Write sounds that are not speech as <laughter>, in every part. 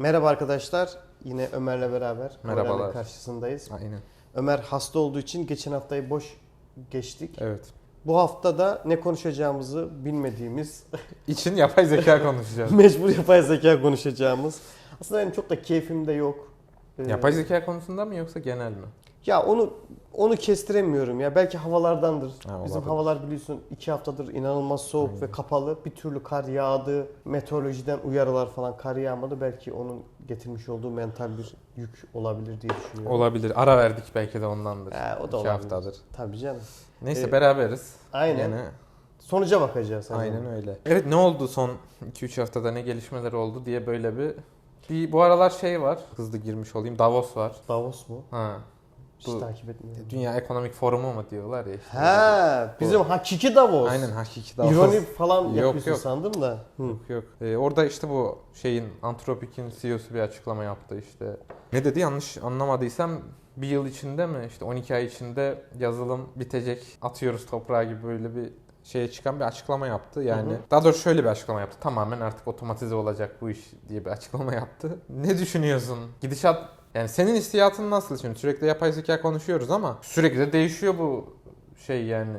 Merhaba arkadaşlar. Yine Ömer'le beraber Merhabalar. karşısındayız. Aynen. Ömer hasta olduğu için geçen haftayı boş geçtik. Evet. Bu hafta da ne konuşacağımızı bilmediğimiz, <laughs> İçin yapay zeka konuşacağız. mecbur yapay zeka konuşacağımız. Aslında benim çok da keyfim de yok. Ee, yapay zeka konusunda mı yoksa genel mi? Ya onu onu kestiremiyorum ya. Belki havalardandır. Ha, Bizim olabilir. havalar biliyorsun iki haftadır inanılmaz soğuk Aynen. ve kapalı. Bir türlü kar yağdı. Meteorolojiden uyarılar falan kar yağmadı. Belki onun getirmiş olduğu mental bir yük olabilir diye düşünüyorum. Olabilir. Ara verdik belki de ondandır. Ha, o da İki olabilir. haftadır. Tabii canım. Neyse Ee, beraberiz. Aynen. Yine Sonuca bakacağız. aynen zaman. öyle. Evet ne oldu son 2-3 haftada ne gelişmeler oldu diye böyle bir bir bu aralar şey var. Hızlı girmiş olayım. Davos var. Davos mu? Ha. Hiç Bu- takip etmiyorum. Dünya Ekonomik Forumu mu diyorlar ya işte. Ha, bizim hakiki Davos. Aynen hakiki Davos. İroni falan Yok, yapıyorsun yok. sandım da. Hı. Yok yok. Ee, orada işte bu şeyin Antropik'in CEO'su bir açıklama yaptı işte. Ne dedi yanlış anlamadıysam bir yıl içinde mi işte 12 ay içinde yazılım bitecek atıyoruz toprağa gibi böyle bir şeye çıkan bir açıklama yaptı. Yani Hı hı. daha doğrusu şöyle bir açıklama yaptı. Tamamen artık otomatize olacak bu iş diye bir açıklama yaptı. Ne düşünüyorsun? Gidişat yani senin hissiyatın nasıl şimdi? Sürekli yapay zeka konuşuyoruz ama sürekli de değişiyor bu şey yani.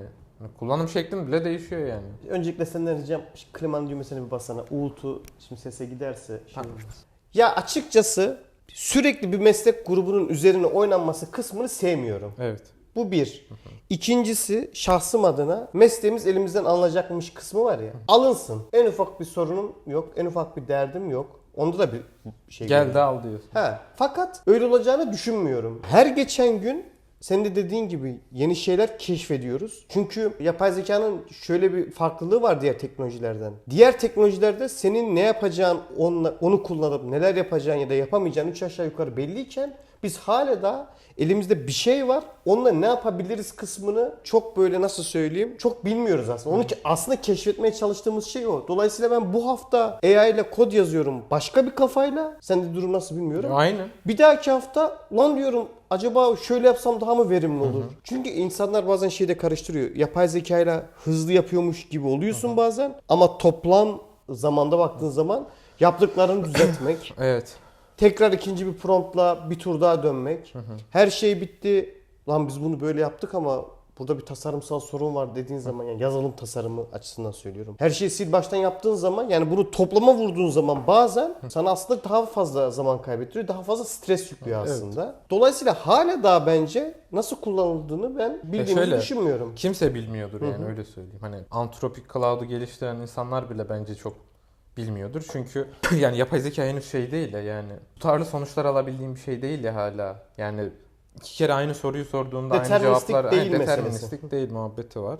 Kullanım şeklim bile değişiyor yani. Öncelikle senden ricam şu klimanın düğmesine bir basana. Uğultu şimdi sese giderse. Şey Tamam. olmaz. Ya açıkçası sürekli bir meslek grubunun üzerine oynanması kısmını sevmiyorum. Evet. Bu bir. İkincisi şahsım adına mesleğimiz elimizden alınacakmış kısmı var ya. Alınsın. En ufak bir sorunum yok. En ufak bir derdim yok. Onda da bir şey Gel görüyorum. de al diyorsun. Ha, fakat öyle olacağını düşünmüyorum. Her geçen gün senin de dediğin gibi yeni şeyler keşfediyoruz. Çünkü yapay zekanın şöyle bir farklılığı var diğer teknolojilerden. Diğer teknolojilerde senin ne yapacağın, onunla, onu kullanıp neler yapacağın ya da yapamayacağın üç aşağı yukarı belliyken biz hala da elimizde bir şey var. Onunla ne yapabiliriz kısmını çok böyle nasıl söyleyeyim çok bilmiyoruz aslında. Onu aslında keşfetmeye çalıştığımız şey o. Dolayısıyla ben bu hafta AI ile kod yazıyorum başka bir kafayla. Sende durum nasıl bilmiyorum. Aynen. Bir dahaki hafta lan diyorum acaba şöyle yapsam daha mı verimli olur? Çünkü insanlar bazen şeyde karıştırıyor. Yapay zekayla hızlı yapıyormuş gibi oluyorsun bazen ama toplam zamanda baktığın zaman yaptıklarını düzeltmek, <clears throat> Evet. Tekrar ikinci bir promptla bir tur daha dönmek. Her şey bitti. Lan biz bunu böyle yaptık ama burada bir tasarımsal sorun var dediğin zaman yani yazılım tasarımı açısından söylüyorum. Her şeyi sil baştan yaptığın zaman yani bunu toplama vurduğun zaman bazen sana aslında daha fazla zaman kaybettiriyor. Daha fazla stres yüklüyor Evet. aslında. Dolayısıyla hala daha bence nasıl kullanıldığını ben bildiğimizi şöyle, düşünmüyorum. Kimse bilmiyordur yani Hı hı. öyle söyleyeyim. Hani Anthropic Cloud'u geliştiren insanlar bile bence çok bilmiyordur. Çünkü <laughs> yani yapay zeka henüz şey değil ya yani tutarlı sonuçlar alabildiğim bir şey değil ya hala. Yani iki kere aynı soruyu sorduğunda aynı cevaplar değil meselesi. deterministik değil muhabbeti var.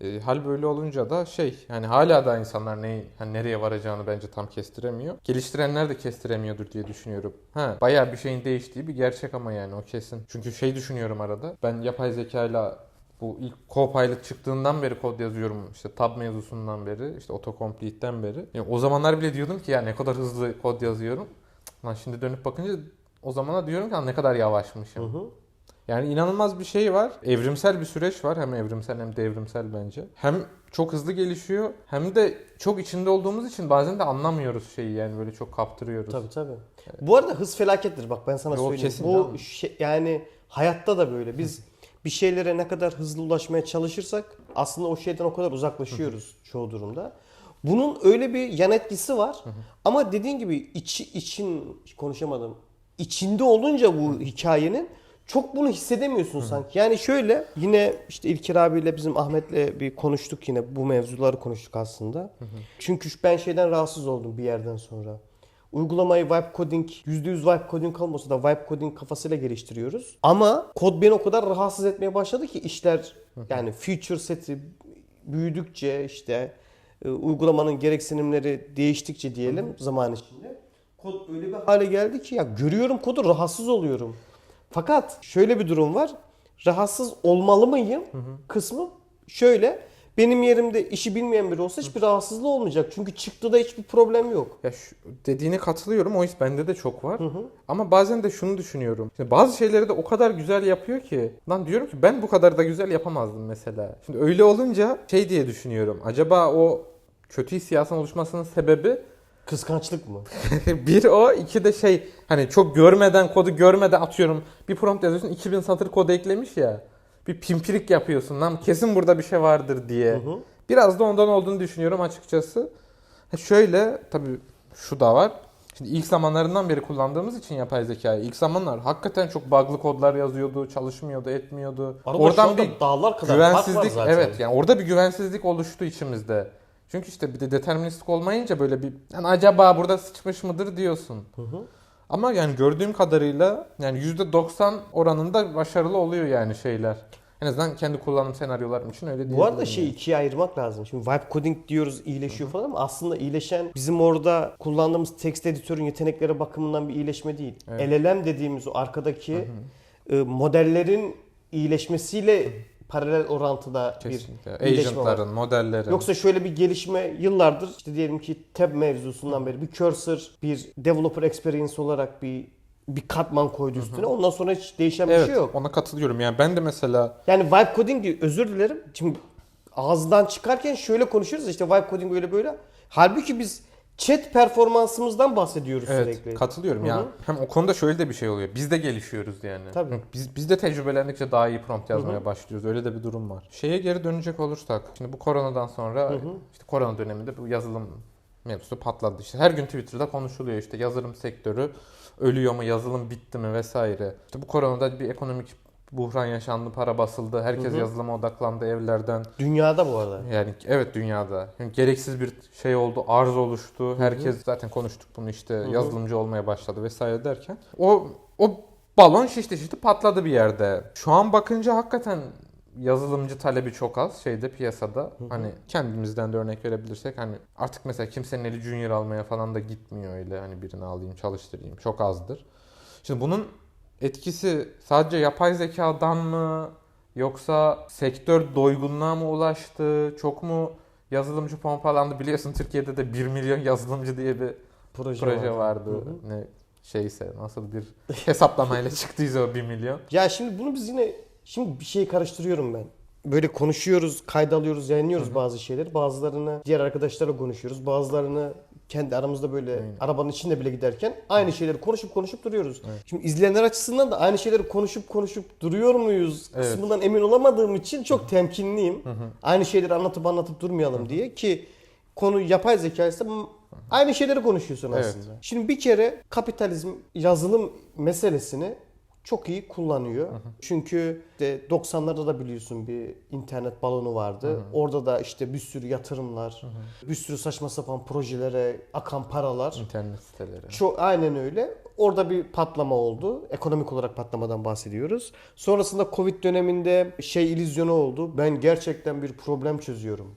E, hal böyle olunca da şey yani hala da insanlar neyi hani nereye varacağını bence tam kestiremiyor. Geliştirenler de kestiremiyordur diye düşünüyorum. Ha bayağı bir şeyin değiştiği bir gerçek ama yani o kesin. Çünkü şey düşünüyorum arada. Ben yapay zekayla bu ilk Copilot çıktığından beri kod yazıyorum. İşte tab mevzusundan beri, işte autocomplete'den beri. Yani o zamanlar bile diyordum ki ya ne kadar hızlı kod yazıyorum. Lan şimdi dönüp bakınca o zamana diyorum ki "Lan ne kadar yavaşmışım. Hı hı. Yani inanılmaz bir şey var. Evrimsel bir süreç var. Hem evrimsel hem devrimsel bence. Hem çok hızlı gelişiyor hem de çok içinde olduğumuz için bazen de anlamıyoruz şeyi yani böyle çok kaptırıyoruz. Tabii tabii. Bu arada hız felakettir bak ben sana Yo, söyleyeyim. kesin Bu şey, yani hayatta da böyle. Biz <laughs> bir şeylere ne kadar hızlı ulaşmaya çalışırsak aslında o şeyden o kadar uzaklaşıyoruz çoğu durumda. Bunun öyle bir yan etkisi var. Ama dediğin gibi içi için konuşamadım. İçinde olunca bu hikayenin çok bunu hissedemiyorsun sanki. Yani şöyle yine işte İlker abiyle bizim Ahmet'le bir konuştuk yine bu mevzuları konuştuk aslında. Çünkü ben şeyden rahatsız oldum bir yerden sonra. Uygulamayı vibe coding, %100 vibe coding olmasa da vibe coding kafasıyla geliştiriyoruz. Ama kod beni o kadar rahatsız etmeye başladı ki işler yani feature seti büyüdükçe işte e, uygulamanın gereksinimleri değiştikçe diyelim zaman içinde kod öyle bir hale geldi ki ya görüyorum kodu rahatsız oluyorum. Fakat şöyle bir durum var. Rahatsız olmalı mıyım kısmı şöyle. Benim yerimde işi bilmeyen biri olsa hiçbir rahatsızlığı olmayacak. Çünkü çıktıda hiçbir problem yok. Ya şu, dediğine katılıyorum. O his bende de çok var. Ama bazen de şunu düşünüyorum. Şimdi bazı şeyleri de o kadar güzel yapıyor ki. Lan diyorum ki ben bu kadar da güzel yapamazdım mesela. Şimdi öyle olunca şey diye düşünüyorum. Acaba o kötü hissiyatın oluşmasının sebebi <laughs> Kıskançlık mı? <laughs> bir o, iki de şey hani çok görmeden kodu görmeden atıyorum. Bir prompt yazıyorsun 2000 satır kod eklemiş ya. Bir pimpirik yapıyorsun lan kesin burada bir şey vardır diye. Hı hı. Biraz da ondan olduğunu düşünüyorum açıkçası. Ha şöyle tabii şu da var. Şimdi ilk zamanlarından beri kullandığımız için yapay zekayı ilk zamanlar hakikaten çok bug'lı kodlar yazıyordu, çalışmıyordu, etmiyordu. Arada şu anda dağlar kadar güvensizlik zaten. evet yani orada bir güvensizlik oluştu içimizde. Çünkü işte bir de deterministik olmayınca böyle bir yani acaba burada sıçmış mıdır diyorsun. Hı hı. Ama yani gördüğüm kadarıyla yani %90 oranında başarılı oluyor yani şeyler. En azından kendi kullanım senaryolarım için öyle diyebilirim. Bu arada yani. şey ikiye ayırmak lazım. Şimdi vibe coding diyoruz iyileşiyor falan ama aslında iyileşen bizim orada kullandığımız text editörün yetenekleri bakımından bir iyileşme değil. Evet. LLM dediğimiz o arkadaki e, modellerin iyileşmesiyle paralel orantıda Kesinlikle. bir. Agentların, modellerin. Yoksa şöyle bir gelişme yıllardır işte diyelim ki tab mevzusundan beri bir cursor, bir developer experience olarak bir bir katman koydu üstüne. Ondan sonra hiç değişen evet, bir şey yok. ona katılıyorum. Yani ben de mesela Yani vibe coding diyor. Özür dilerim. Şimdi ağızdan çıkarken şöyle konuşuyoruz işte vibe coding böyle böyle. Halbuki biz chat performansımızdan bahsediyoruz evet sürekli. katılıyorum Hı ya. hı. Hem o konuda şöyle de bir şey oluyor. Biz de gelişiyoruz yani. Tabii. Biz biz de tecrübelendikçe daha iyi prompt yazmaya başlıyoruz. Öyle de bir durum var. Şeye geri dönecek olursak şimdi bu koronadan sonra işte korona döneminde bu yazılım mevzusu patladı. İşte her gün Twitter'da konuşuluyor işte yazılım sektörü ölüyor mu, yazılım bitti mi vesaire. İşte bu koronada bir ekonomik buhran yaşandı, para basıldı. Herkes Hı hı. yazılıma odaklandı evlerden. Dünyada bu arada. Yani evet dünyada. Yani gereksiz bir şey oldu, arz oluştu. Herkes zaten konuştuk bunu işte yazılımcı olmaya başladı vesaire derken. O o balon şişti şişti patladı bir yerde. Şu an bakınca hakikaten yazılımcı talebi çok az şeyde piyasada. Hani kendimizden de örnek verebilirsek hani artık mesela kimsenin eli junior almaya falan da gitmiyor öyle hani birini alayım çalıştırayım çok azdır. Şimdi bunun etkisi sadece yapay zekadan mı yoksa sektör doygunluğa mı ulaştı? Çok mu yazılımcı pompalandı? Biliyorsun Türkiye'de de 1 milyon yazılımcı diye bir Proje, proje var. vardı. Hı hı. Ne şeyse nasıl bir hesaplamayla çıktıysa o 1 milyon. Ya şimdi bunu biz yine şimdi bir şey karıştırıyorum ben. Böyle konuşuyoruz, kayda alıyoruz, yayınlıyoruz bazı şeyleri. Bazılarını diğer arkadaşlarla konuşuyoruz. Bazılarını kendi aramızda böyle Aynen. arabanın içinde bile giderken aynı şeyleri konuşup konuşup duruyoruz. Şimdi izleyenler açısından da aynı şeyleri konuşup konuşup duruyor muyuz Evet. kısmından emin olamadığım için çok temkinliyim. Aynı şeyleri anlatıp anlatıp durmayalım diye ki konu yapay zeka ise aynı şeyleri konuşuyorsun Evet. aslında. Şimdi bir kere kapitalizm yazılım meselesini çok iyi kullanıyor. Çünkü de 90'larda da biliyorsun bir internet balonu vardı. Orada da işte bir sürü yatırımlar, bir sürü saçma sapan projelere akan paralar. İnternet siteleri. Çok aynen öyle. Orada bir patlama oldu. Ekonomik olarak patlamadan bahsediyoruz. Sonrasında Covid döneminde şey illüzyonu oldu. Ben gerçekten bir problem çözüyorum.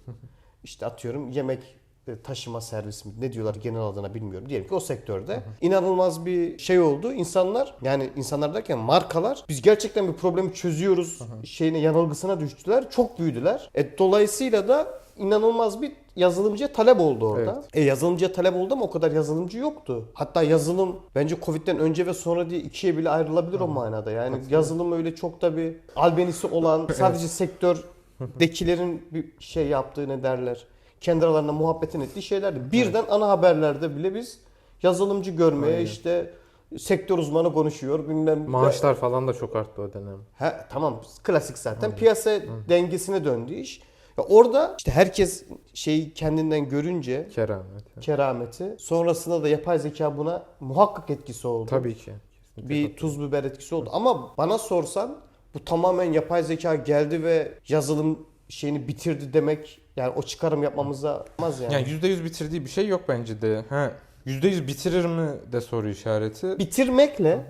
işte atıyorum yemek taşıma servis mi ne diyorlar genel adına bilmiyorum. Diyelim ki o sektörde inanılmaz bir şey oldu. İnsanlar yani insanlar derken markalar biz gerçekten bir problemi çözüyoruz şeyine yanılgısına düştüler. Çok büyüdüler. E, dolayısıyla da inanılmaz bir yazılımcıya talep oldu orada. Evet. E yazılımcıya talep oldu ama o kadar yazılımcı yoktu. Hatta yazılım bence Covid'den önce ve sonra diye ikiye bile ayrılabilir o manada. Yani yazılım öyle çok da bir albenisi olan <laughs> sadece sektördekilerin bir şey yaptığı ne derler. Kendi aralarında muhabbetin ettiği şeylerdi. Birden ana haberlerde bile biz yazılımcı görmeye Aynen. işte sektör uzmanı konuşuyor bilmem Maaşlar falan da çok arttı o dönem. He, tamam klasik zaten. Piyasa dengesine döndü iş. Ya orada işte herkes şeyi kendinden görünce Keramet. kerameti sonrasında da yapay zeka buna muhakkak etkisi oldu. Tabii ki. Kesinlikle Bir tuz biber etkisi oldu. Ama bana sorsan bu tamamen yapay zeka geldi ve yazılım şeyini bitirdi demek yani o çıkarım yapmamıza olmaz yani. Yani %100 bitirdiği bir şey yok bence de. Ha, %100 bitirir mi de soru işareti. bitirmekle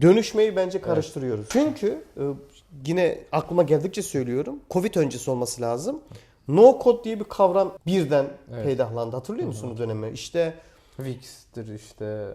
dönüşmeyi bence karıştırıyoruz. Çünkü e, yine aklıma geldikçe söylüyorum. Covid öncesi olması lazım. No code diye bir kavram birden Evet. peydahlandı. Hatırlıyor musun o dönemi? İşte Wix'tir işte,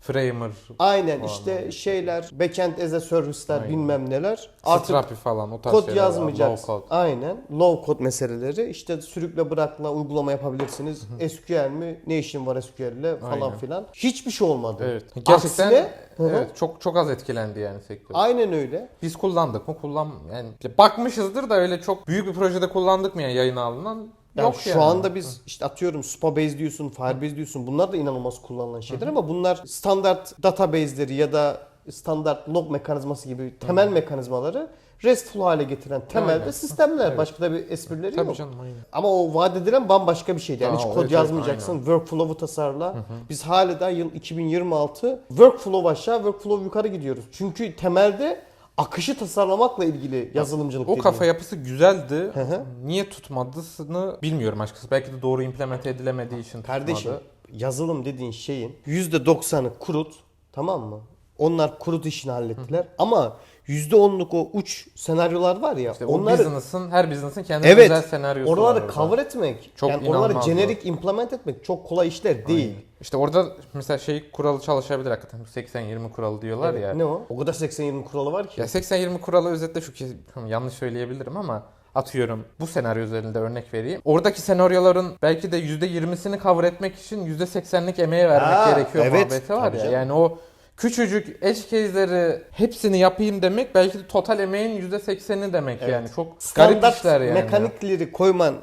Framer, aynen işte şeyler backend as a service'ler Aynen. bilmem neler. Artık Strapi falan o tarz kod şeyler var, yazmayacaksın. low code. Aynen. Low code meseleleri. işte sürükle bırakla uygulama yapabilirsiniz. SQL mi? Ne işin var SQL'le falan Aynen. filan. Hiçbir şey olmadı. Evet. Gerçekten Aksine- Hı hı. evet, çok çok az etkilendi yani sektör. Aynen öyle. Biz kullandık mı? Kullan yani bakmışızdır da öyle çok büyük bir projede kullandık mı yani yayına alınan Yani yok şu yani. anda biz işte atıyorum Supabase diyorsun, Firebase diyorsun. Bunlar da inanılmaz kullanılan şeyler ama bunlar standart database'leri ya da standart log mekanizması gibi temel mekanizmaları RESTful hale getiren temelde Aynen. sistemler. Evet. Başka da bir esprileri Tabii yok. canım aynen. Ama o vaat edilen bambaşka bir şeydi. Yani Aa, hiç kod evet, yazmayacaksın. aynen. Workflow'u tasarla. Biz hala da yıl 2026 workflow aşağı, workflow yukarı gidiyoruz. Çünkü temelde akışı tasarlamakla ilgili yazılımcılık O kafa yapısı güzeldi. Hı hı. Niye tutmadığını bilmiyorum açıkçası. Belki de doğru implemente edilemediği için Kardeşim tutmadı. yazılım dediğin şeyin %90'ı kurut tamam mı? Onlar kurut işini hallettiler ama %10'luk o uç senaryolar var ya İşte onları business'ın, her business'ın kendi evet özel senaryosu var oraları cover etmek Çok yani oraları generic implement etmek çok kolay işler değil. İşte orada mesela şey kuralı çalışabilir hakikaten. 80-20 kuralı diyorlar Evet, ya. Ne o? O kadar 80-20 kuralı var ki. Ya 80-20 kuralı özetle şu ki yanlış söyleyebilirim ama atıyorum bu senaryo üzerinde örnek vereyim. Oradaki senaryoların belki de %20'sini cover etmek için %80'lik emeğe vermek Ha, gerekiyor evet, muhabbeti var ya. canım. Yani o küçücük edge case'leri hepsini yapayım demek belki de total emeğin %80'i demek Evet. yani. Çok garip Standart işler yani. mekanikleri koyman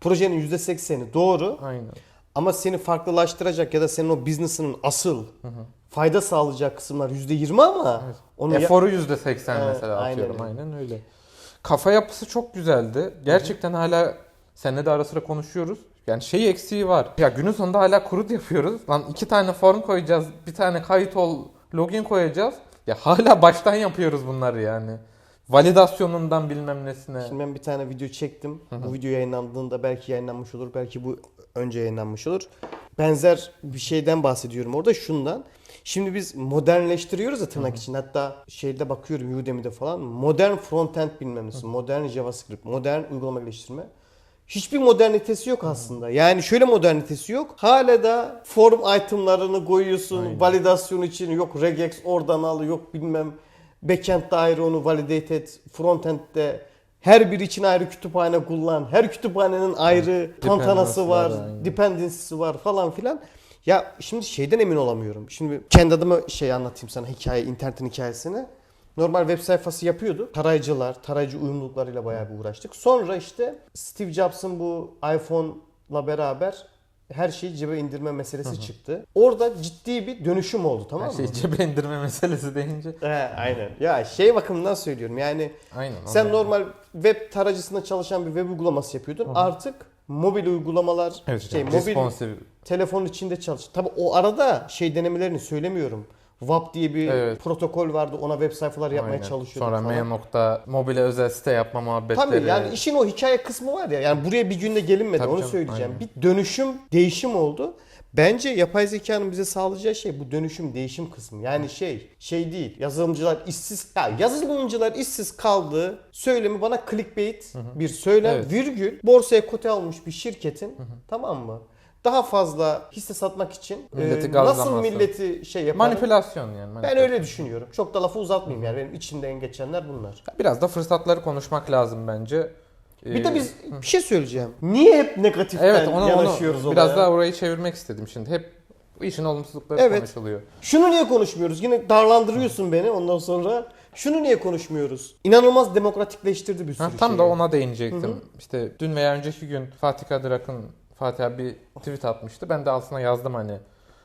projenin %80'i doğru Aynen. ama seni farklılaştıracak ya da senin o business'ının asıl fayda sağlayacak kısımlar %20 ama Evet. onu ya- Eforu %80 Evet, mesela aynen atıyorum. öyle. Aynen öyle. Kafa yapısı çok güzeldi. Gerçekten hala seninle de ara sıra konuşuyoruz. Yani şey eksiği var. Ya günün sonunda hala kurut yapıyoruz. Lan iki tane form koyacağız. Bir tane kayıt ol, login koyacağız. Ya hala baştan yapıyoruz bunları yani. Validasyonundan bilmem nesine. Şimdi ben bir tane video çektim. Bu video yayınlandığında belki yayınlanmış olur, belki bu önce yayınlanmış olur. Benzer bir şeyden bahsediyorum orada şundan. Şimdi biz modernleştiriyoruz ya tırnak için. Hatta şeyde bakıyorum Udemy'de falan. Modern frontend bilmem nesi, modern JavaScript, modern uygulama geliştirme. Hiçbir modernitesi yok aslında. Yani şöyle modernitesi yok. Hala da form itemlarını koyuyorsun. Aynen. Validasyon için yok regex oradan al yok bilmem backend'de ayrı onu validate et. Frontend'de her biri için ayrı kütüphane kullan. Her kütüphanenin ayrı tantanası var, aynen. dependency'si var falan filan. Ya şimdi şeyden emin olamıyorum. Şimdi kendi adıma şey anlatayım sana hikaye, internetin hikayesini. Normal web sayfası yapıyordu. Tarayıcılar, tarayıcı uyumluluklarıyla bayağı bir uğraştık. Sonra işte Steve Jobs'ın bu iPhone'la beraber her şeyi cebe indirme meselesi çıktı. Orada ciddi bir dönüşüm oldu tamam Her mı? şey cebe indirme meselesi deyince. He, aynen. Ya şey bakımından söylüyorum yani Aynen. sen anladım. normal web tarayıcısında çalışan bir web uygulaması yapıyordun. Artık mobil uygulamalar, Evet, şey, yani mobil responsive. telefonun içinde çalış. Tabi o arada şey denemelerini söylemiyorum. WAP diye bir Evet. protokol vardı. Ona web sayfaları yapmaya Aynen. çalışıyorduk Sonra falan. mail nokta mobile özel site yapma muhabbetleri. Tabii yani işin o hikaye kısmı var ya. Yani buraya bir günde gelinmedi Tabii onu canım, söyleyeceğim. aynen. Bir dönüşüm, değişim oldu. Bence yapay zekanın bize sağlayacağı şey bu dönüşüm, değişim kısmı. Yani şey, şey değil. Yazılımcılar işsiz, ya yazılımcılar işsiz kaldı. Söylemi bana clickbait bir söylem, Evet. virgül. Borsaya kote almış bir şirketin, tamam mı? Daha fazla hisse satmak için Milleti e, nasıl gazlaması. milleti şey yapar? Manipülasyon yani. Ben manipülasyon. öyle düşünüyorum. Çok da lafı uzatmayayım yani benim içinden geçenler bunlar. Biraz da fırsatları konuşmak lazım bence. Bir Ee, de biz bir şey söyleyeceğim. Niye hep negatiften Evet ona, yanaşıyoruz onu biraz olaya? daha orayı çevirmek istedim şimdi. Hep bu işin olumsuzlukları Evet. konuşuluyor. Şunu niye konuşmuyoruz? Yine darlandırıyorsun beni ondan sonra. Şunu niye konuşmuyoruz? İnanılmaz demokratikleştirdi bir sürü Ha, tam şeyi. da ona değinecektim. İşte dün veya önceki gün Fatih Kadir Akın Fatih abi bir tweet atmıştı. Ben de altına yazdım hani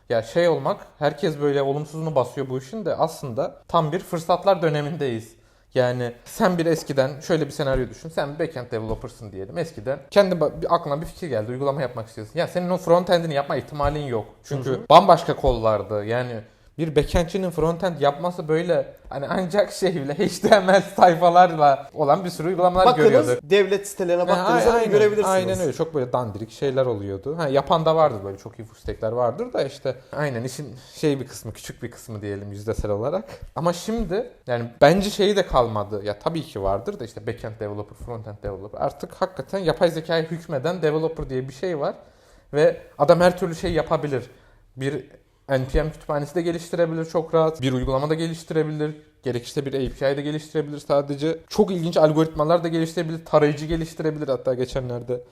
ya şey olmak herkes böyle olumsuzunu basıyor bu işin de aslında tam bir fırsatlar dönemindeyiz. Yani sen bir eskiden şöyle bir senaryo düşün. Sen bir backend developer'sın diyelim. Eskiden kendi aklına bir fikir geldi. Uygulama yapmak istiyorsun. Ya senin o frontend'ini yapma ihtimalin yok. Çünkü bambaşka kollardı. Yani bir backendçinin frontend yapması böyle hani ancak şey bile <laughs> HTML sayfalarla olan bir sürü uygulamalar Bakınız görüyorduk. devlet sitelerine bunu aynen, görebilirsiniz. Aynen öyle. Çok böyle dandirik şeyler oluyordu. Ha, yapan da vardır böyle çok iyi full vardır da işte aynen işin şey bir kısmı küçük bir kısmı diyelim yüzdesel olarak. Ama şimdi yani bence şeyi de kalmadı. Ya tabii ki vardır da işte backend developer, frontend developer. Artık hakikaten yapay zekaya hükmeden developer diye bir şey var. Ve adam her türlü şey yapabilir. Bir NPM kütüphanesi de geliştirebilir çok rahat. Bir uygulama da geliştirebilir. Gerekirse bir API de geliştirebilir sadece. Çok ilginç algoritmalar da geliştirebilir. Tarayıcı geliştirebilir hatta geçenlerde.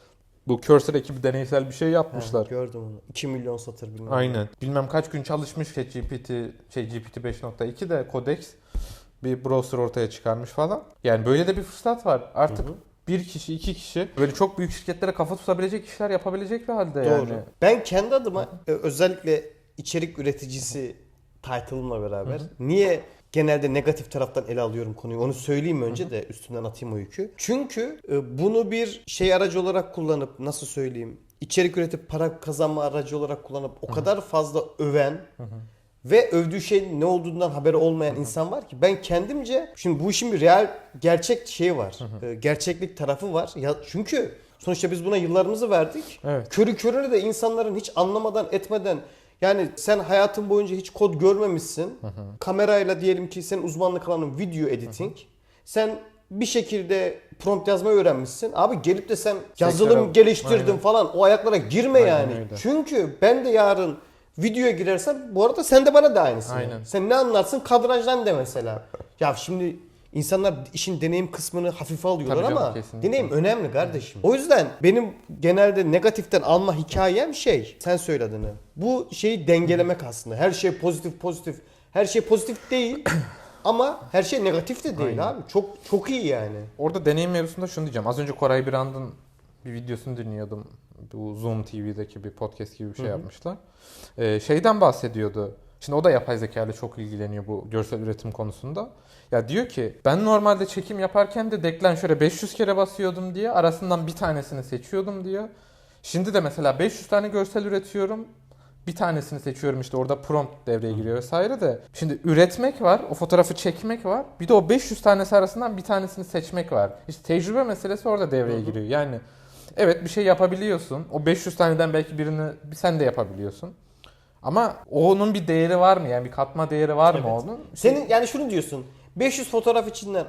Bu Cursor ekibi deneysel bir şey yapmışlar. gördüm onu. 2 milyon satır bilmem. ne. Aynen. Bilmem kaç gün çalışmış ChatGPT, şey GPT 5.2 de Codex bir browser ortaya çıkarmış falan. Yani böyle de bir fırsat var. Artık bir kişi, iki kişi böyle çok büyük şirketlere kafa tutabilecek işler yapabilecek bir halde Doğru. yani. Ben kendi adıma e, özellikle içerik üreticisi title'ımla beraber niye genelde negatif taraftan ele alıyorum konuyu onu söyleyeyim önce de üstünden atayım o yükü. Çünkü e, bunu bir şey aracı olarak kullanıp nasıl söyleyeyim içerik üretip para kazanma aracı olarak kullanıp o kadar fazla öven ve övdüğü şeyin ne olduğundan haberi olmayan insan var ki ben kendimce şimdi bu işin bir real gerçek şeyi var. E, Gerçeklik tarafı var. Ya çünkü sonuçta biz buna yıllarımızı verdik. Evet. Körü körüne de insanların hiç anlamadan etmeden yani sen hayatın boyunca hiç kod görmemişsin. Kamerayla diyelim ki senin uzmanlık alanın video editing. Sen bir şekilde prompt yazmayı öğrenmişsin. Abi gelip de sen yazılım Sektör- geliştirdin Aynen. falan o ayaklara girme Aynen yani. öyle. Çünkü ben de yarın videoya girersem bu arada sen de bana da aynısın. Aynen. Sen ne anlarsın kadrajdan de mesela. Ya şimdi insanlar işin deneyim kısmını hafife alıyorlar Tabii canım, ama kesinlikle. deneyim önemli kardeşim. O yüzden benim genelde negatiften alma hikayem şey sen söylediğini. Bu şeyi dengelemek aslında. Her şey pozitif pozitif. Her şey pozitif değil <clears throat> ama her şey negatif de değil Aynen. abi. Çok çok iyi yani. Orada deneyim mevzusunda şunu diyeceğim. Az önce Koray Birand'ın bir videosunu dinliyordum. Bu Zoom TV'deki bir podcast gibi bir şey yapmışlar. Ee, şeyden bahsediyordu. Şimdi o da yapay zeka ile çok ilgileniyor bu görsel üretim konusunda. Ya diyor ki ben normalde çekim yaparken de deklan şöyle 500 kere basıyordum diye arasından bir tanesini seçiyordum diyor. Şimdi de mesela 500 tane görsel üretiyorum. Bir tanesini seçiyorum işte orada prompt devreye giriyor vesaire de. Şimdi üretmek var, o fotoğrafı çekmek var. Bir de o 500 tanesi arasından bir tanesini seçmek var. İşte tecrübe meselesi orada devreye giriyor. Yani evet bir şey yapabiliyorsun. O 500 taneden belki birini sen de yapabiliyorsun. Ama onun bir değeri var mı? Yani bir katma değeri var mı Evet. onun? Senin yani şunu diyorsun. 500 fotoğraf içinden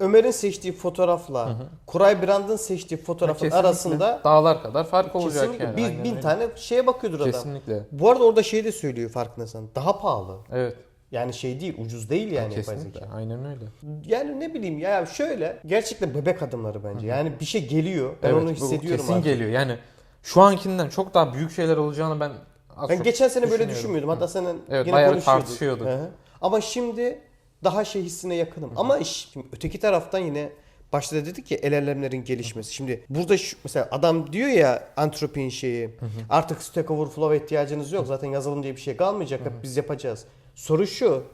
Ömer'in seçtiği fotoğrafla Kuray Brand'ın seçtiği fotoğrafın Kesinlikle. arasında dağlar kadar fark olacak kesinlikle yani. Aynen bin tane şeye bakıyordur adam. Kesinlikle. Bu arada orada şey de söylüyor farkındaysan. Daha pahalı. Evet. Yani şey değil, ucuz değil yani kesinlikle. Aynen öyle. Yani ne bileyim ya şöyle gerçekten bebek adımları bence. Yani bir şey geliyor. Ben Evet, onu hissediyorum Kesin artık. geliyor. Yani şu ankinden çok daha büyük şeyler olacağını ben az Ben geçen sene böyle düşünmüyordum. Hatta senin Evet, yine bayağı konuşuyorduk. tartışıyorduk. Hı hı. Ama şimdi daha şey hissine yakınım. Ama iş, şimdi öteki taraftan yine başta da dedik ya el elemlerin gelişmesi. Şimdi burada şu, mesela adam diyor ya antropin şeyi artık Stack Overflow'a ihtiyacınız yok. Zaten yazılım diye bir şey kalmayacak. Hep biz yapacağız. Soru şu.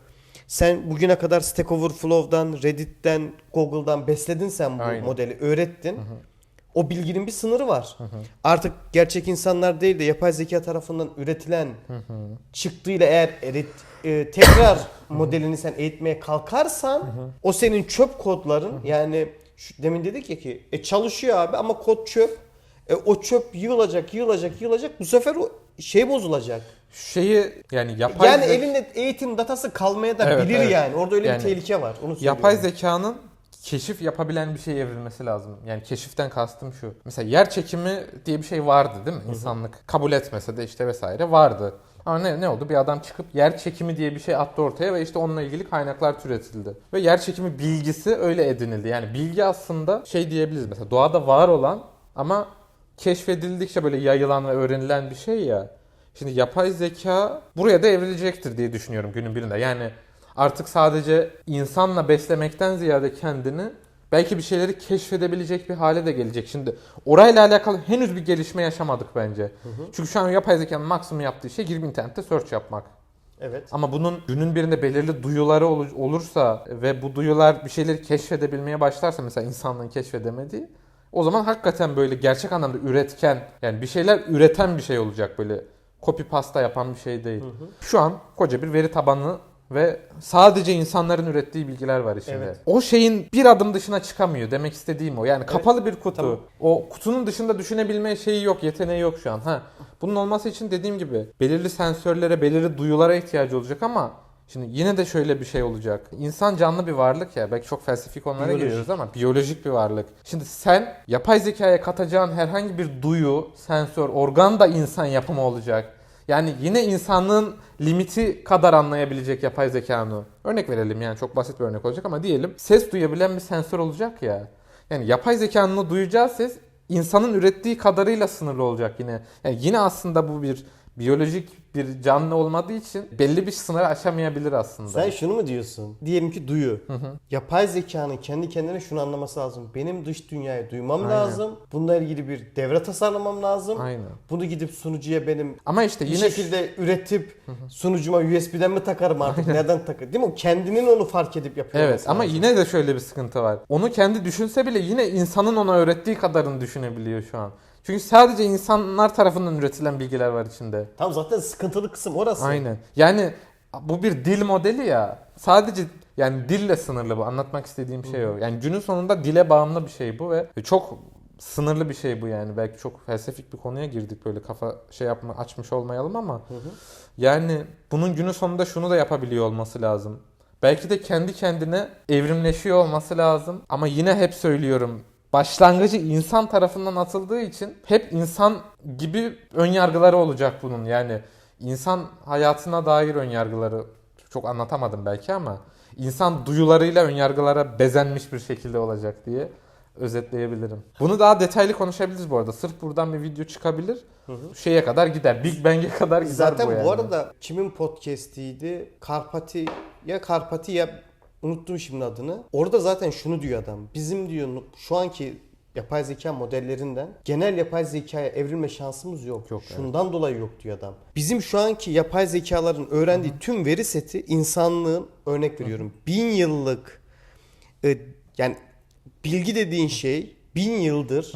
Sen bugüne kadar Stack Overflow'dan, Reddit'ten, Google'dan besledin sen bu Aynen. modeli, öğrettin. O bilginin bir sınırı var. Artık gerçek insanlar değil de yapay zeka tarafından üretilen çıktığıyla eğer erit, e, tekrar modelini sen eğitmeye kalkarsan o senin çöp kodların yani şu, demin dedik ya ki e, çalışıyor abi ama kod çöp. E, o çöp yığılacak, yığılacak, yığılacak. Bu sefer o şey bozulacak. Şeyi yani yapay yani elinde eğitim datası kalmaya da Evet, bilir evet. yani. Orada öyle Yani bir tehlike var. Onu söylüyorum. yapay zekanın keşif yapabilen bir şey evrilmesi lazım. Yani keşiften kastım şu. Mesela yer çekimi diye bir şey vardı değil mi? İnsanlık kabul etmese de işte vesaire vardı. Ama ne, ne oldu? Bir adam çıkıp yer çekimi diye bir şey attı ortaya ve işte onunla ilgili kaynaklar türetildi. Ve yer çekimi bilgisi öyle edinildi. Yani bilgi aslında şey diyebiliriz mesela doğada var olan ama keşfedildikçe böyle yayılan ve öğrenilen bir şey ya. Şimdi yapay zeka buraya da evrilecektir diye düşünüyorum günün birinde. Yani artık sadece insanla beslemekten ziyade kendini belki bir şeyleri keşfedebilecek bir hale de gelecek. Şimdi orayla alakalı henüz bir gelişme yaşamadık bence. Çünkü şu an yapay zekanın maksimum yaptığı şey girip internette search yapmak. Evet. Ama bunun günün birinde belirli duyuları ol- olursa ve bu duyular bir şeyleri keşfedebilmeye başlarsa mesela insanlığın keşfedemediği o zaman hakikaten böyle gerçek anlamda üretken yani bir şeyler üreten bir şey olacak böyle copy pasta yapan bir şey değil. Şu an koca bir veri tabanı ve sadece insanların ürettiği bilgiler var içinde. Evet. O şeyin bir adım dışına çıkamıyor demek istediğim o. Yani kapalı bir kutu. Tamam. O kutunun dışında düşünebilme şeyi yok, yeteneği yok şu an. Ha. Bunun olması için dediğim gibi belirli sensörlere, belirli duyulara ihtiyacı olacak ama şimdi yine de şöyle bir şey olacak. İnsan canlı bir varlık ya. Belki çok felsefi konulara Biyolojik. giriyoruz ama biyolojik bir varlık. Şimdi sen yapay zekaya katacağın herhangi bir duyu, sensör, organ da insan yapımı olacak. Yani yine insanlığın limiti kadar anlayabilecek yapay zekanı. Örnek verelim yani çok basit bir örnek olacak ama diyelim ses duyabilen bir sensör olacak ya. Yani yapay zekanın duyacağı ses insanın ürettiği kadarıyla sınırlı olacak yine. Yani yine aslında bu bir biyolojik bir canlı olmadığı için belli bir sınırı aşamayabilir aslında. Sen şunu mu diyorsun? Diyelim ki duyu. Yapay zekanın kendi kendine şunu anlaması lazım. Benim dış dünyayı duymam Aynen. lazım. Bununla ilgili bir devre tasarlamam lazım. Aynen. Bunu gidip sunucuya benim Ama işte bir yine şekilde üretip sunucuma USB'den mi takarım artık? Nereden takar? Değil mi? Kendinin onu fark edip yapıyor. Evet ama lazım. yine de şöyle bir sıkıntı var. Onu kendi düşünse bile yine insanın ona öğrettiği kadarını düşünebiliyor şu an. Çünkü sadece insanlar tarafından üretilen bilgiler var içinde. Tam zaten sıkıntılı kısım orası. Aynen. Yani bu bir dil modeli ya. Sadece yani dille sınırlı bu. Anlatmak istediğim şey o. Yani günün sonunda dile bağımlı bir şey bu ve çok sınırlı bir şey bu yani. Belki çok felsefik bir konuya girdik böyle kafa şey yapma açmış olmayalım ama Hı hı. yani bunun günün sonunda şunu da yapabiliyor olması lazım. Belki de kendi kendine evrimleşiyor olması lazım. Ama yine hep söylüyorum. Başlangıcı insan tarafından atıldığı için hep insan gibi ön yargıları olacak bunun. Yani insan hayatına dair ön yargıları çok anlatamadım belki ama insan duyularıyla ön yargılara bezenmiş bir şekilde olacak diye özetleyebilirim. Bunu daha detaylı konuşabiliriz bu arada. Sırf buradan bir video çıkabilir. Hı hı. Şeye kadar gider. Big Bang'e kadar gider Zaten bu bu, yani. arada kimin podcast'iydi? Karpati ya Karpati ya unuttum şimdi adını. Orada zaten şunu diyor adam. Bizim diyor şu anki yapay zeka modellerinden genel yapay zekaya evrilme şansımız yok. Yok, Şundan dolayı yok diyor adam. Bizim şu anki yapay zekaların öğrendiği tüm veri seti insanlığın örnek veriyorum. Bin yıllık e, yani bilgi dediğin şey bin yıldır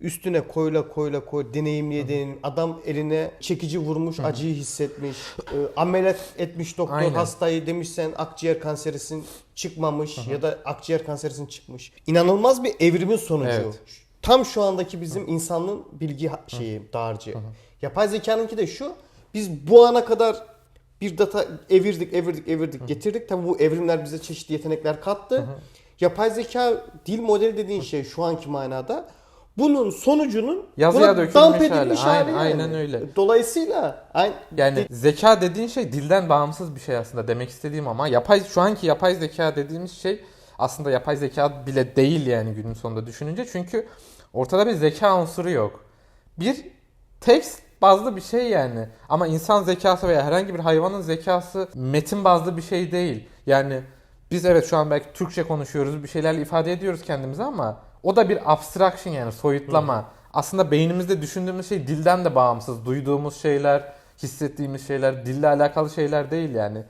üstüne koyla koyla koy deneyimliye deneyim adam eline çekici vurmuş acıyı hissetmiş e, ameliyat etmiş doktor Aynen. hastayı demiş sen akciğer kanserisin çıkmamış ya da akciğer kanserisin çıkmış. İnanılmaz bir evrimin sonucu. Evet. tam şu andaki bizim insanlığın bilgi ha- şeyi dağarcığı. Yapay zekanınki de şu biz bu ana kadar bir data evirdik evirdik evirdik getirdik. Tabi bu evrimler bize çeşitli yetenekler kattı. Yapay zeka dil modeli dediğin şey şu anki manada bunun sonucunun Yazıya dökülmüş hali. Aynen- yani. aynen öyle. Dolayısıyla aynı, Yani zeka dediğin şey dilden bağımsız bir şey aslında demek istediğim ama yapay şu anki yapay zeka dediğimiz şey aslında yapay zeka bile değil yani günün sonunda düşününce çünkü ortada bir zeka unsuru yok. Bir tekst bazlı bir şey yani ama insan zekası veya herhangi bir hayvanın zekası metin bazlı bir şey değil. Yani biz evet şu an belki Türkçe konuşuyoruz bir şeylerle ifade ediyoruz kendimizi ama o da bir abstraction yani soyutlama. Aslında beynimizde düşündüğümüz şey dilden de bağımsız. Duyduğumuz şeyler, hissettiğimiz şeyler, dille alakalı şeyler değil yani.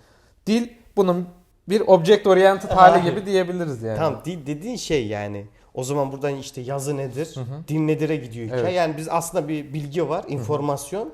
Dil bunun bir object oriented hali gibi diyebiliriz yani. Tam dil dediğin şey yani. O zaman buradan işte yazı nedir, dil nedir'e gidiyor hikaye. Evet. Yani biz aslında bir bilgi var, informasyon.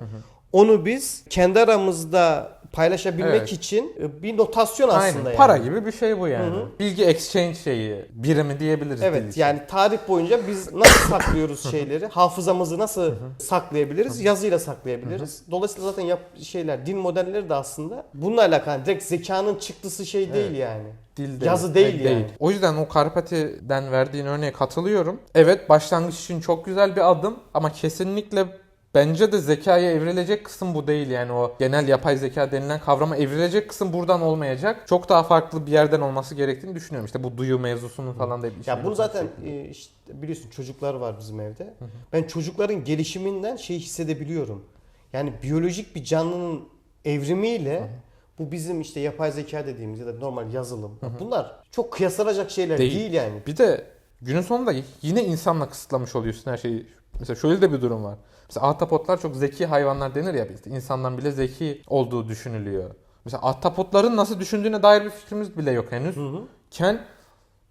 Onu biz kendi aramızda paylaşabilmek Evet. için e, bir notasyon aslında Aynen. yani. Para gibi bir şey bu yani. Hı hı. Bilgi exchange şeyi, birimi diyebiliriz. Evet yani tarih boyunca biz nasıl saklıyoruz <laughs> şeyleri, hafızamızı nasıl saklayabiliriz? Yazıyla saklayabiliriz. Dolayısıyla zaten yap şeyler, din modelleri de aslında bununla alakalı. Direkt zekanın çıktısı şey değil yani. Dil Yazı değil yani. O yüzden o Karpati'den verdiğin örneğe katılıyorum. Evet başlangıç için çok güzel bir adım ama kesinlikle bence de zekaya evrilecek kısım bu değil yani o genel yapay zeka denilen kavrama evrilecek kısım buradan olmayacak. Çok daha farklı bir yerden olması gerektiğini düşünüyorum. İşte bu duyu mevzusunun falan da bir Ya bunu zaten e, işte biliyorsun çocuklar var bizim evde. Ben çocukların gelişiminden şey hissedebiliyorum. Yani biyolojik bir canlının evrimiyle bu bizim işte yapay zeka dediğimiz ya da normal yazılım. Bunlar çok kıyaslanacak şeyler Değil. değil, yani. Bir de günün sonunda yine insanla kısıtlamış oluyorsun her şeyi. Mesela şöyle de bir durum var. Mesela ahtapotlar çok zeki hayvanlar denir ya işte insandan bile zeki olduğu düşünülüyor. Mesela ahtapotların nasıl düşündüğüne dair bir fikrimiz bile yok henüz. Hı hı. Ken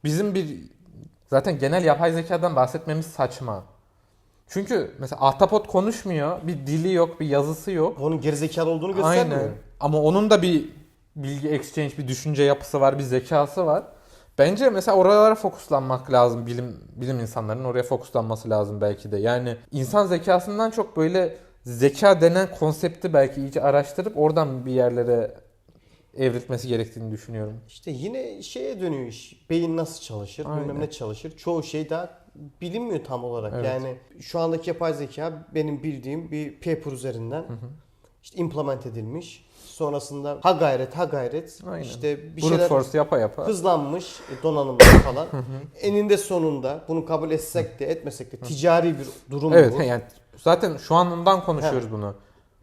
bizim bir zaten genel yapay zekadan bahsetmemiz saçma. Çünkü mesela ahtapot konuşmuyor, bir dili yok, bir yazısı yok. Onun gerizekalı olduğunu göstermiyor. Aynen. Ama onun da bir bilgi exchange, bir düşünce yapısı var, bir zekası var. Bence mesela oralara fokuslanmak lazım. Bilim bilim insanlarının oraya fokuslanması lazım belki de. Yani insan zekasından çok böyle zeka denen konsepti belki iyice araştırıp oradan bir yerlere evrilmesi gerektiğini düşünüyorum. İşte yine şeye dönüyor iş. Beyin nasıl çalışır, Aynen. bilmem ne çalışır. Çoğu şey daha bilinmiyor tam olarak. Evet. Yani şu andaki yapay zeka benim bildiğim bir paper üzerinden işte implement edilmiş. Sonrasında ha gayret ha gayret Aynen. işte bir Brute şeyler force yapa yapa. hızlanmış e, donanımlar falan. <laughs> Eninde sonunda bunu kabul etsek de etmesek de ticari bir durum Evet bu. yani zaten şu an ondan konuşuyoruz bunu.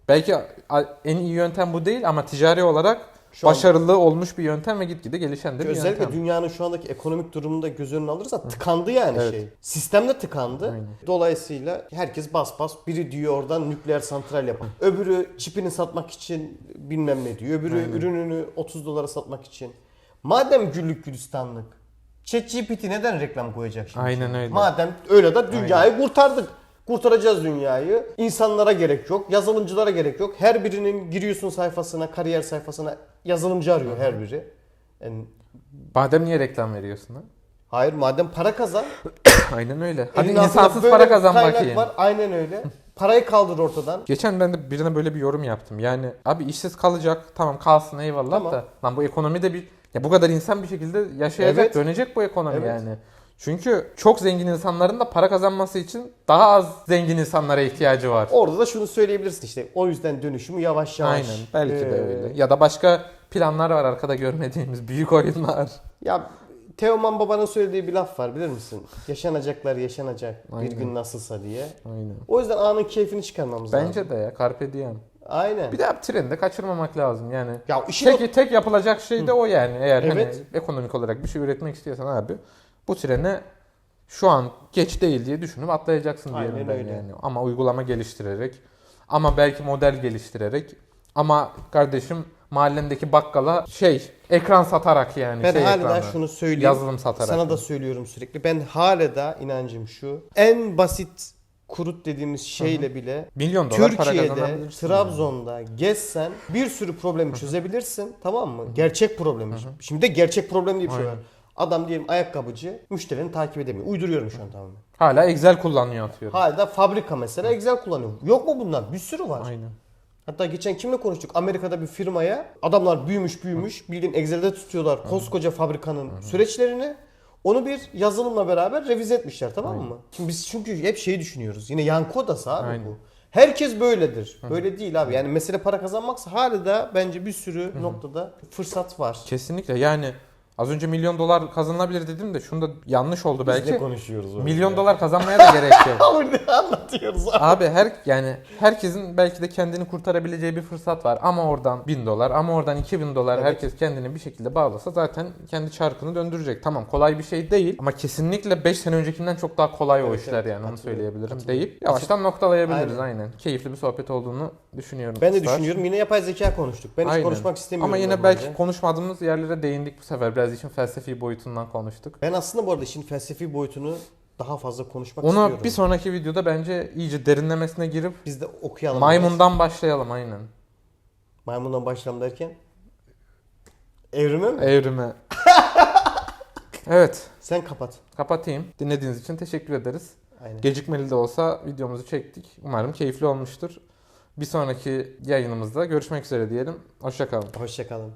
Belki a- en iyi yöntem bu değil ama ticari olarak Şu an- başarılı olmuş bir yöntem ve gitgide gelişen de bir Özellikle yöntem. dünyanın şu andaki ekonomik durumunu da göz önüne alırsa tıkandı yani Evet. şey. Sistemde tıkandı. Aynen. Dolayısıyla herkes bas bas biri diyor oradan nükleer santral yapın. Öbürü çipini satmak için bilmem ne diyor. Öbürü Aynen. ürününü 30 dolara satmak için. Madem güllük gülistanlık ChatGPT neden reklam koyacak şimdi? Aynen öyle. Madem öyle de dünyayı kurtardık. Kurtaracağız dünyayı. İnsanlara gerek yok. Yazılımcılara gerek yok. Her birinin giriyorsun sayfasına, kariyer sayfasına yazılımcı arıyor her biri. Yani Madem niye reklam veriyorsun ha? Hayır madem para kazan. <coughs> Aynen öyle. Hadi elin altında insansız böyle para bir kazan kaynak bakayım. Var. Aynen öyle. Parayı kaldır ortadan. Geçen ben de birine böyle bir yorum yaptım. Yani abi işsiz kalacak tamam kalsın eyvallah Tamam. da lan bu ekonomide bir ya bu kadar insan bir şekilde yaşayacak Evet. dönecek bu ekonomi Evet. yani. Çünkü çok zengin insanların da para kazanması için daha az zengin insanlara ihtiyacı var. Orada da şunu söyleyebilirsin işte. O yüzden dönüşümü yavaş yavaş. Aynen belki de Ee, öyle. Ya da başka planlar var arkada görmediğimiz büyük oyunlar. Ya Teoman Baba'nın söylediği bir laf var bilir misin? Yaşanacaklar yaşanacak Aynen. bir gün nasılsa diye. Aynen. O yüzden anın keyfini çıkarmamız lazım. Bence de ya carpe diem. Aynen. Bir de abi treni de kaçırmamak lazım yani. ya işin o- Tek, tek yapılacak şey de o yani. Eğer Evet. hani ekonomik olarak bir şey üretmek istiyorsan abi bu trene şu an geç değil diye düşünüp atlayacaksın diyelim Aynen ben öyle. yani. Ama uygulama geliştirerek ama belki model geliştirerek ama kardeşim mahallendeki bakkala şey ekran satarak yani ben şey hala ekranı, şunu söyleyeyim. yazılım satarak. Sana da söylüyorum sürekli. Ben hala da inancım şu. En basit kurut dediğimiz şeyle bile milyon dolar para Türkiye'de, kazanabilirsin. Trabzon'da gezsen bir sürü problemi çözebilirsin. Tamam mı? Gerçek problemi. Şimdi de gerçek problem diye bir şey var. Adam diyelim ayakkabıcı müşterini takip edemiyor. Uyduruyorum şu an tamamen. Hala Excel kullanıyor atıyorum. Hala fabrika mesela Excel kullanıyor. Yok mu bunlar? Bir sürü var. Aynen. Hatta geçen kimle konuştuk? Amerika'da bir firmaya adamlar büyümüş büyümüş bildiğin Excel'de tutuyorlar koskoca fabrikanın süreçlerini. Onu bir yazılımla beraber revize etmişler tamam mı? Şimdi biz çünkü hep şeyi düşünüyoruz. Yine yan kodası abi Aynen. bu. Herkes böyledir. Böyle değil abi. Yani mesele para kazanmaksa hala da bence bir sürü noktada fırsat var. Kesinlikle yani az önce milyon dolar kazanılabilir dedim de şunda yanlış oldu Biz ne belki. konuşuyoruz Milyon ya? dolar kazanmaya da gerek yok. <laughs> Abi ne anlatıyoruz abi? Abi her yani herkesin belki de kendini kurtarabileceği bir fırsat var. Ama oradan 1000 dolar, ama oradan 2000 dolar Evet. herkes kendini bir şekilde bağlasa zaten kendi çarkını döndürecek. Tamam kolay bir şey değil ama kesinlikle 5 sene öncekinden çok daha kolay o Evet, işler evet. yani onu Katılıyorum, söyleyebilirim katılıyorum. deyip yavaştan noktalayabiliriz Aynen. Keyifli bir sohbet olduğunu düşünüyorum. Ben de düşünüyorum. Yine yapay zeka konuştuk. Ben hiç Aynen. konuşmak istemiyorum. Ama yine normalde. belki konuşmadığımız yerlere değindik bu sefer. Biraz işin felsefi boyutundan konuştuk. Ben aslında bu arada işin felsefi boyutunu daha fazla konuşmak Onu istiyorum. bir sonraki videoda bence iyice derinlemesine girip Biz de okuyalım. biraz. maymundan başlayalım aynen. Maymundan başlayalım derken? Evrime mi? Evrime. <laughs> evet. Sen kapat. Kapatayım. Dinlediğiniz için teşekkür ederiz. Aynen. Gecikmeli de olsa videomuzu çektik. Umarım keyifli olmuştur. Bir sonraki yayınımızda görüşmek üzere diyelim. Hoşçakalın. Hoşçakalın.